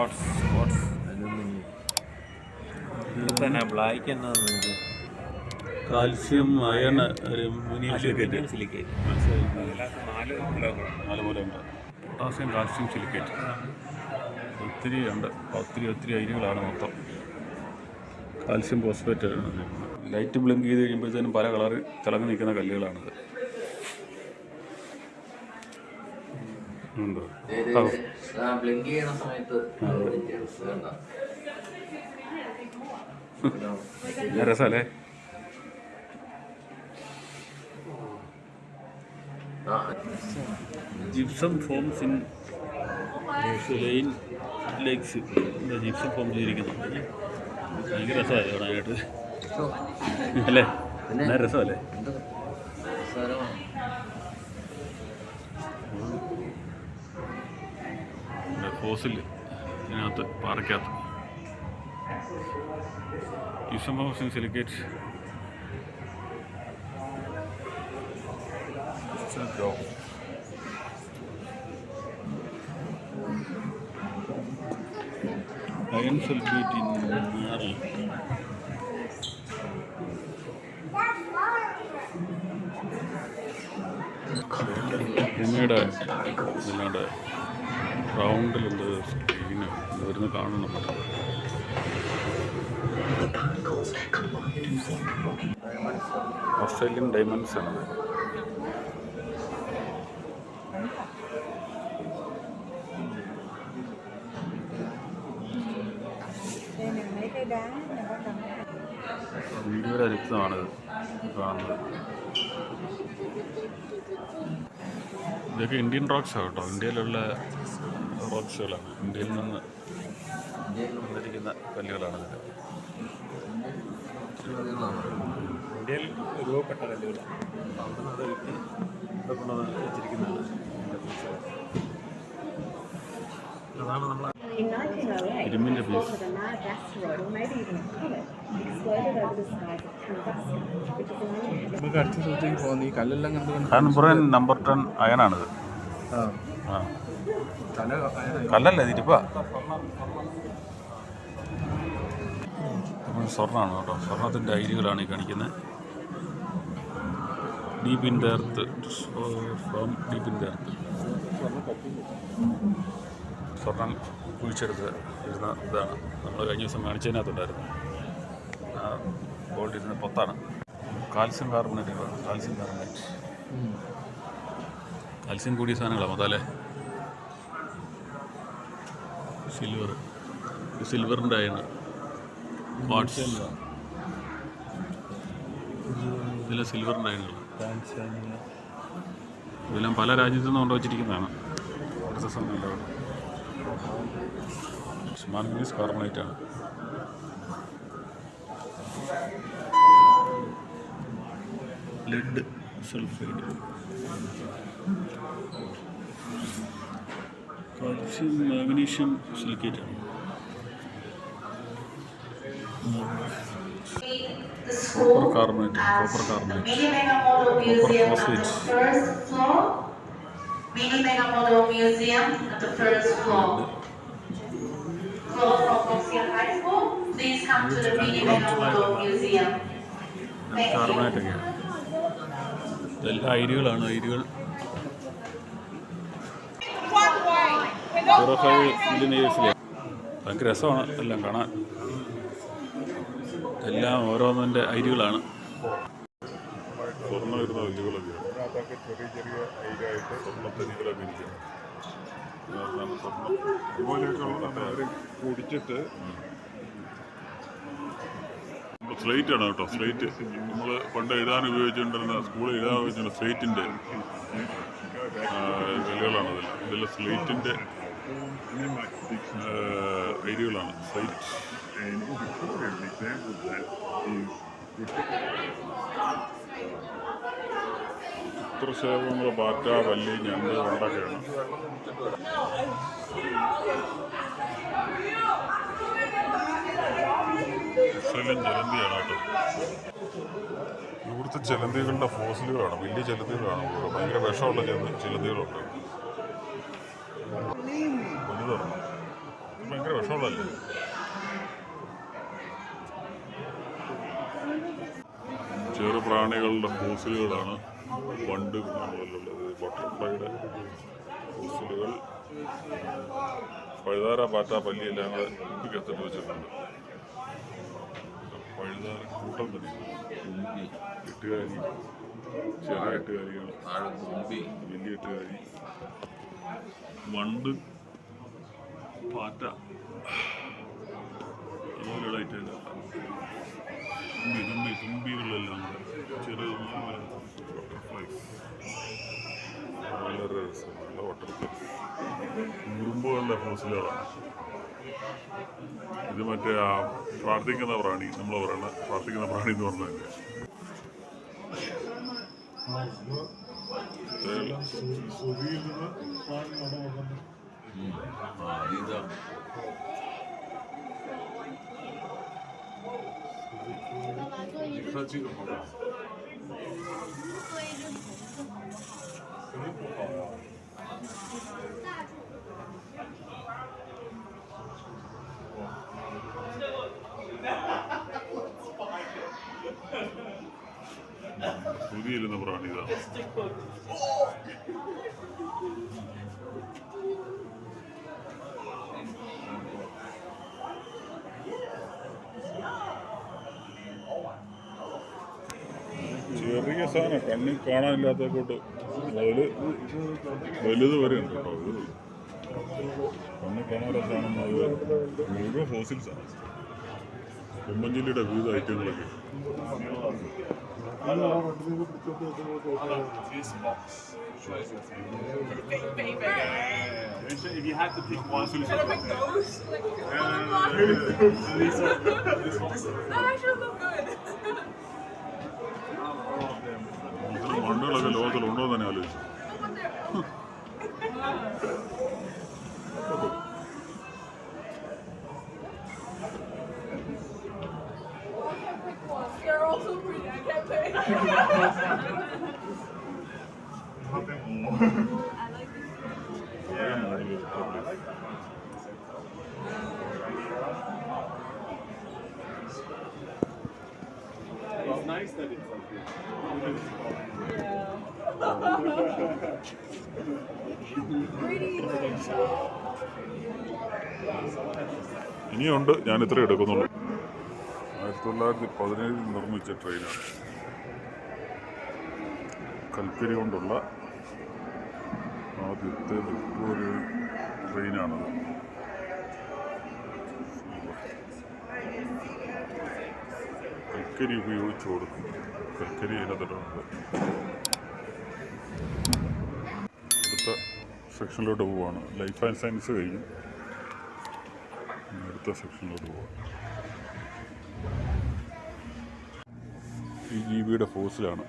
Sports spots തന്നെ black എന്നത് calcium iron aluminium silicate silicate നാല് നാല് പോലെ ഉണ്ട്. പൊട്ടാസ്യം കാൽസ്യം സിലിക്കേറ്റ് ഒത്തിരി ഉണ്ട്. ഒത്തിരി ഒത്തിരി അരികളാണ് മൊത്തം. കാൽസ്യം ഫോസ്ഫേറ്റ് ലൈറ്റ് ബ്ലിങ്ക് ചെയ്ത് കഴിയുമ്പോഴത്തേനും പല കളറിൽ തിളങ്ങി നിൽക്കുന്ന കല്ലുകളാണിത് ഉണ്ട് ആ, ബ്ലിങ്ക് ചെയ്യുന്ന സമയത്ത് ആ, gypsum forms in line lakes. Gypsum form ചെയ്തിരിക്കുന്നുണ്ട് ഭയങ്കര രസമായി കാണാനായിട്ട്? അല്ലേ? രസമല്ലേ? എന്ത്? ഫോസിൽ ഇതിനകത്ത് പാറയ്ക്കകത്ത്. Forms in silicate. Iron sulphate in marl പിന്നീട്. ഇതിലാണ്ട് എന്ത് സ്ക്രീന് വരുന്ന കാണണം ഓസ്ട്രേലിയൻ ഡയമണ്ട്സ് ആണ്. വീഡിയോയുടെ രക്തമാണിത് കാണുന്നത്. ഇതൊക്കെ ഇന്ത്യൻ റോക്സാണ് കേട്ടോ. ഇന്ത്യയിലുള്ള റോക്സുകളാണ് ഇന്ത്യയിൽ നിന്ന് വന്നിരിക്കുന്ന കല്ലുകളാണ്. ഇന്ത്യയിൽ രൂപപ്പെട്ട കല്ലുകളാണ് അത് വെട്ടി ഇവിടെ കൊണ്ടുവന്ന് വെച്ചിരിക്കുന്നതാണ് അതാണ് നമ്മൾ In 1908, ഇരുമ്പിന്റെ reports piece. of a large asteroid, or maybe even a comet, exploded over the skies of Tunguska, which is an uninhabited നമുക്ക് അടുത്ത സ്ഥലത്തേക്ക് പോകുന്നു ഈ കല്ലെല്ലാം കണ്ട് കണ്ട് ഹാൻപുറൻ നമ്പർ ടെൻ അയനാണിത്. ആ. കല്ലല്ല ഇതിരിപ്പ സ്വർണമാണ് കേട്ടോ. സ്വർണത്തിന്റെ ഐഡികളാണ് ഈ കാണിക്കുന്നത്. Deep in the earth. From deep in the earth. സ്വർണം കുഴിച്ചെടുത്ത് ഇരുന്ന ഇതാണ്. നമ്മൾ കഴിഞ്ഞ ദിവസം കാണിച്ചതിനകത്തുണ്ടായിരുന്നു. ആ ഗോൾഡ് ഇരുന്ന പൊത്താണ്. Calcium carbonate calcium carbonate. Calcium കൂടിയ സാധനങ്ങളാണ് അതല്ലേ സിൽവർ. സിൽവറിന്റെ ആണ് വാട്സ് ഇതിലെ സിൽവറിന്റെ അയണുകൾ. ഇതെല്ലാം പല രാജ്യത്തു നിന്ന് കൊണ്ടുവച്ചിരിക്കുന്നതാണ്. മാംഗനീസ് കാർബണേറ്റ് ആണ്. Lead sulphide calcium magnesium silicate ആണ് The school copper carbonate has copper carbonate Mini Mega Model Museum at the phosphate. first floor. Mini Mega Model Museum at the first floor. Floor from Boxing High School, please come to the Mini Mega Model Museum. Thank you. Carbonate ഒക്കെയാണ് zero five മില്ലിനേഴ്സിലെ ഭയങ്കര രസമാണ്. എല്ലാം കാണാൻ. എല്ലാം ഓരോന്നിന്റെ ഐഡികളാണ്. തുറന്നു വരുന്ന അതൊക്കെ ചെറിയ ചെറിയ ഐഡിയായിട്ട് സ്വർണത്തരികളൊക്കെ ഇരിക്കും. സ്വർണം ഇതുപോലെയൊക്കെ അവർ കുടിച്ചിട്ട് സ്ലേറ്റ് ആണ് കേട്ടോ സ്ലേറ്റ് നമ്മൾ പണ്ട് എഴുതാൻ ഉപയോഗിച്ചുകൊണ്ടിരുന്ന സ്കൂളിൽ എഴുതാൻ ഉപയോഗിച്ചിരുന്ന സ്ലേറ്റിന്റെ വിലകളാണ് അതിൽ ഇതിൽ സ്ലേറ്റിന്റെ ഐഡിയകളാണ് example of that is ചിത്രശേഖരങ്ങൾ പാറ്റ വല്ലി ഞണ്ട് കണ്ടൊക്കെയാണ് ഇസ്രയേലും ജലന്തിയാണ് കേട്ടോ ഇവിടുത്തെ ചിലന്തികളുടെ ഫോസിലുകളാണ് വലിയ ജലന്തികളാണ്. ഭയങ്കര വിഷമുള്ള ചില വലുതാണ് ഭയങ്കര വിഷമുള്ളല്ലേ ചെറു പ്രാണികളുടെ ഫോസിലുകളാണ് പണ്ട് പോലുള്ളത് ബട്ടർഫ്ലൈയുടെ ഫോസിലുകൾ. പഴുതാര പാറ്റ പല്ലിയെല്ലാം കൂടെ കുപ്പിക്കത്തിട്ട് വെച്ചിട്ടുണ്ട്. പഴുതാര കൂട്ടം തന്നെ. എട്ടുകാരി ചെറിയ എട്ടുകാരികൾ വലിയ എട്ടുകാരി. വണ്ട് പാറ്റ ഐറ്റങ്ങൾ തുമ്പി തുമ്പി തുമ്പികളെല്ലാം കൂടെ ചെറിയ ബട്ടർഫ്ലൈസ് ഫോസിലുകളാണ് ഇത് മറ്റേ ആ പ്രാർത്ഥിക്കുന്ന പ്രാണി നമ്മൾ പറയണ പ്രാർത്ഥിക്കുന്ന പ്രാണി എന്ന് പറഞ്ഞതല്ലേ ഇതേയല്ല. ആ ഇതാ സ്തുതിയില്ലെന്ന പ്രാണി ഇതാണ് ചെറിയ സാധനം കണ്ണിൽ കാണാനില്ലാത്ത കൂട്ട് അതിൽ വലുത് വരെ ഉണ്ട് കേട്ടോ അത് കണ്ണിൽ കാണാത്ത സാധനം മുതൽ മുഴുവൻ ഫോസിൽസാണ് കുമ്പഞ്ചില്ലിയുടെ വിവിധ ഐറ്റങ്ങളൊക്കെ. If you had to pick one, fossils ഇത്തരം I లెవెల్ లోతులు ఉండదని ఆలోచన They're pretty. I can't. ഇനിയുണ്ട്. ഞാൻ ഇത്രയും എടുക്കുന്നുള്ളൂ. ആയിരത്തി തൊള്ളായിരത്തി പതിനേഴിൽ നിർമ്മിച്ച ട്രെയിനാണ്. കൽക്കരി കൊണ്ടുള്ള ആദ്യത്തെ ഒരു ട്രെയിനാണത്. കൽക്കരി ഉപയോഗിച്ച് കൊടുക്കും. കൽക്കരി ഇനത്തിലുണ്ട് സെക്ഷനിലോട്ട് പോവുകയാണ് ലൈഫ് ആൻഡ് സയൻസ് കഴിഞ്ഞു. അടുത്ത സെക്ഷനിലോട്ട് പോവാം ഈ ജീവിയുടെ ഫോസിലാണ്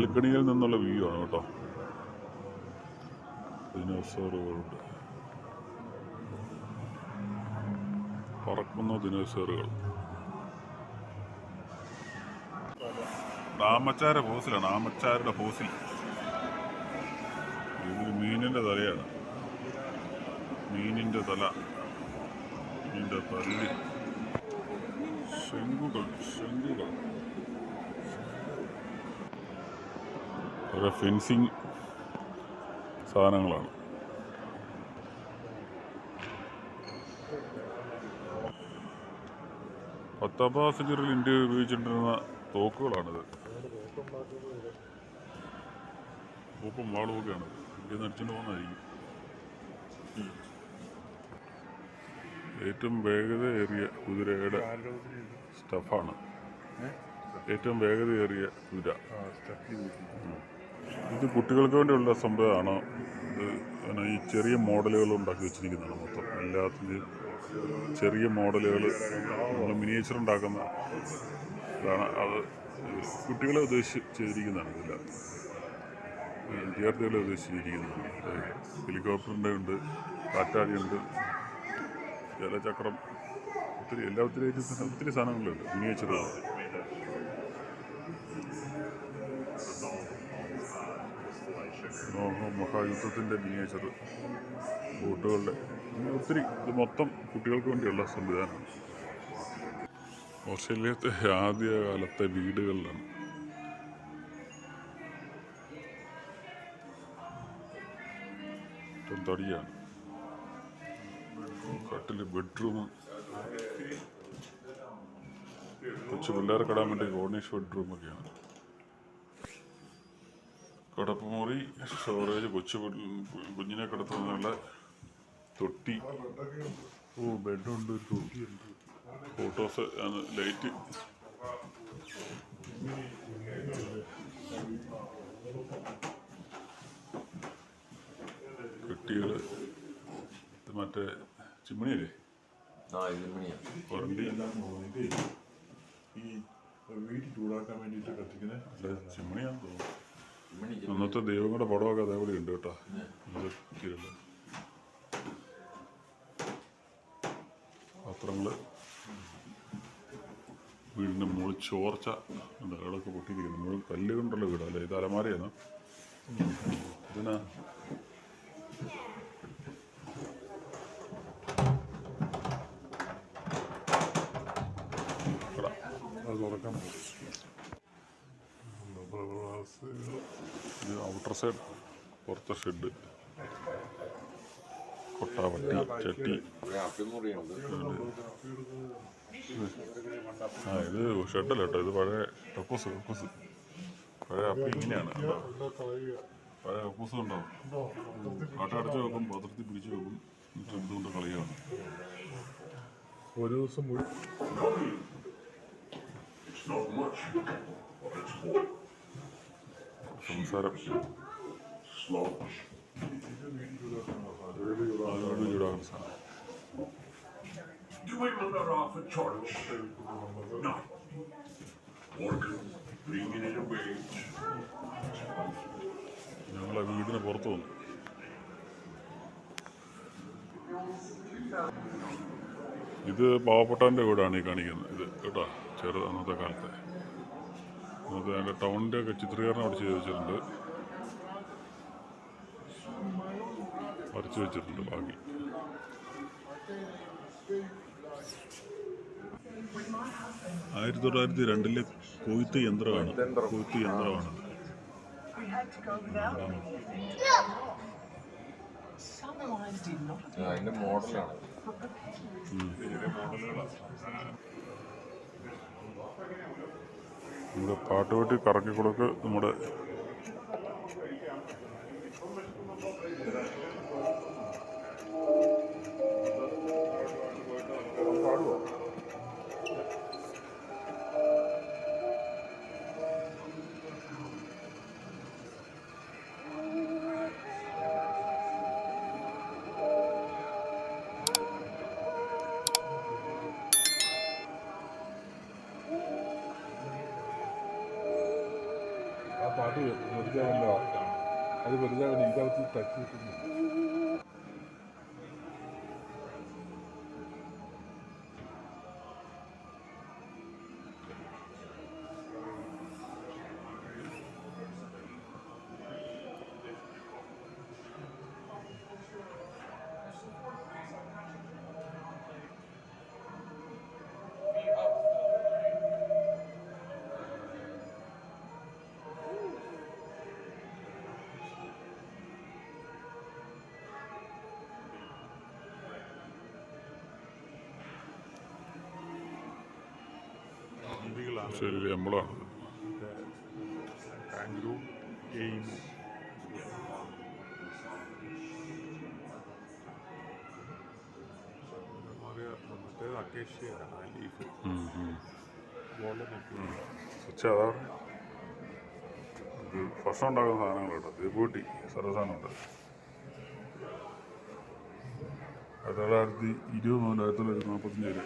ബാൽക്കണിയിൽ നിന്നുള്ള വ്യൂ ആണ് കേട്ടോ. ദിനോസറുകളുണ്ട് പറക്കുന്ന ദിനോസറുകൾ. ആമച്ചാര ഫോസിലാണ് ആമച്ചാരുടെ ഫോസിൽ ഇതൊരു മീനിന്റെ തലയാണ്. മീനിന്റെ തല മീനിന്റെ തല്ലി. ശംഖുകൾ ശംഖുകൾ. കുറേ ഫെൻസിങ് സാധനങ്ങളാണ്. പത്താം പാസഞ്ചറിൽ ഇന്ത്യ ഉപയോഗിച്ചിട്ടിരുന്ന തോക്കുകളാണിത്. തോക്കും വാളുമൊക്കെയാണ് ഇന്ത്യ നടിച്ചുകൊണ്ട് പോകുന്നതായിരിക്കും ഏറ്റവും വേഗതയേറിയ കുതിരയുടെ സ്റ്റഫാണ്. ഏറ്റവും വേഗതയേറിയ കുതിര. ഇത് കുട്ടികൾക്ക് വേണ്ടിയുള്ള സംഭവമാണ്. ഇത് പിന്നെ ഈ ചെറിയ മോഡലുകൾ ഉണ്ടാക്കി വെച്ചിരിക്കുന്നതാണ് മൊത്തം. എല്ലാത്തിന്റെയും ചെറിയ മോഡലുകൾ നമ്മൾ മിനിയേച്ചർ ഉണ്ടാക്കുന്ന ഇതാണ്. അത് കുട്ടികളെ ഉദ്ദേശിച്ച് ചെയ്തിരിക്കുന്നതാണ് ഇതെല്ലാം വിദ്യാർത്ഥികളെ ഉദ്ദേശിച്ചിരിക്കുന്നതാണ്. ഹെലികോപ്റ്ററിന്റെ ഉണ്ട് കാറ്റാടിയുണ്ട് ജലചക്രം ഒത്തിരി എല്ലാ ഒത്തിരി ഒത്തിരി സാധനങ്ങളുണ്ട്. മിനിയേച്ചറുകൾ. മഹായുദ്ധത്തിന്റെ മിനിയേച്ചർ ബോട്ടുകളുടെ ഒത്തിരി ഇത് മൊത്തം കുട്ടികൾക്ക് വേണ്ടിയുള്ള സംവിധാനമാണ്. ഓസ്ട്രേലിയത്തെ ആദ്യകാലത്തെ വീടുകളിലാണ്. തടിയാണ്. കട്ടിൽ ബെഡ്റൂം കൊച്ചു പിള്ളേർക്കിടാൻ വേണ്ടി കോർണിഷ് ബെഡ്റൂമൊക്കെയാണ്. കിടപ്പുമുറി സ്റ്റോറേജ് കൊച്ചു കുഞ്ഞിനെ കിടത്തുന്നതിനുള്ള തൊട്ടി. ഓ ബെഡുണ്ട് ഒരു തൊട്ടിയുണ്ട്. ഫോട്ടോസ് ആണ് ലൈറ്റ്. കുട്ടികൾ മറ്റേ ചിമ്മിണിയല്ലേ? മണിയാണ് പുറണ്ടി ഈ വീട് ചൂടാക്കാൻ വേണ്ടിയിട്ട് കത്തിക്കുന്നത് അല്ല തോന്നുന്നു. അന്നത്തെ ദൈവങ്ങളുടെ പടമൊക്കെ അതേപോലെ ഉണ്ട് കേട്ടോ. പത്രങ്ങൾ. വീടിന്റെ പാത്രങ്ങൾ വീടിന്റെ മുകളിൽ ചോർച്ച. അവിടെയൊക്കെ പൊട്ടിയിരിക്കുന്നു. മുകളിൽ കല്ല് കൊണ്ടുള്ള വീടല്ലേ ഇത് അലമാരയാണ് ഇതിനാ. അത് തുറക്കാൻ ഇത് ഔട്ടർ സൈഡ് പുറത്തെ ഷെഡ് കൊട്ടാവട്ടി ചട്ടി. ആ ഇത് ഷെഡല്ല കേട്ടോ ഇത് പഴയ കക്കൂസ് കക്കൂസ് പഴയ അപ്പം ഇങ്ങനെയാണ്. പഴയ കക്കൂസ് ഉണ്ടാവും കാട്ടടച്ച് വെക്കും പാത്രത്തിൽ പിടിച്ച് വെക്കും എന്നിട്ട് എന്തുകൊണ്ട് കളിയാണ് ഒരു ദിവസം മുഴുവൻ. സംസാരം. അതിനോട് we another off a church. No. Working, bringing it away. ഞങ്ങളെ വീടിന് പുറത്ത് വന്നു ഇത് പാവപ്പെട്ടവന്റെ വീടാണ് ഈ കാണിക്കുന്നത് ഇത് കേട്ടോ ചെറുത് അന്നത്തെ കാലത്തെ അന്നത്തെ അതിന്റെ ടൗണിന്റെയൊക്കെ ചിത്രീകരണം അവിടെ ചെയ്ത് വെച്ചിട്ടുണ്ട് വരച്ച് വെച്ചിട്ടുണ്ട് ബാക്കി. ആയിരത്തി തൊള്ളായിരത്തി രണ്ടിലെ കൊയ്ത്ത് യന്ത്രമാണ്. കൊയ്ത്ത് യന്ത്രമാണ്. അതിന്റെ മോഡലാണ്. നമ്മുടെ പാട്ടുപെട്ടി കറക്കി കൊടുക്ക് നമ്മുടെ ശരി മറ്റേത് ലീഫ് അതാണ് ഇത് ഭക്ഷണം ഉണ്ടാക്കുന്ന സാധനങ്ങൾ കേട്ടോ. തീപ്പൂട്ടി സർവസാധനമുണ്ട് ആയിരത്തി തൊള്ളായിരത്തി ഇരുപത് മുതൽ ആയിരത്തി തൊള്ളായിരത്തി നാൽപ്പത്തഞ്ച് വരെ.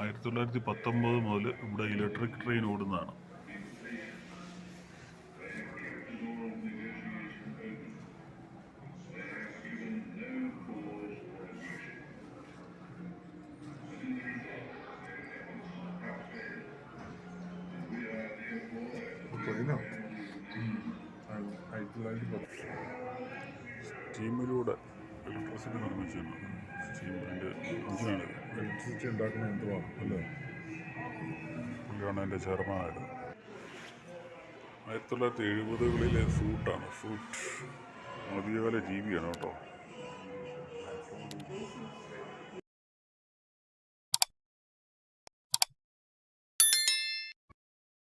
ആയിരത്തി തൊള്ളായിരത്തി പത്തൊമ്പത് മുതൽ ഇവിടെ ഇലക്ട്രിക് ട്രെയിൻ ഓടുന്നതാണ്. സ്റ്റീമിലൂടെ ഇലക്ട്രിസിറ്റി നിർമ്മിച്ചിരുന്നു. ഇലക്ട്രിസിറ്റി ഉണ്ടാക്കുന്ന യന്ത്രമാണ് അല്ലേ? പുള്ളിയാണ് എന്റെ ചെയർമാനായത്. ആയിരത്തി തൊള്ളായിരത്തി എഴുപതുകളിലെ സൂട്ടാണ്. സൂട്ട് ആദ്യകാല ജീവിയാണ് കേട്ടോ.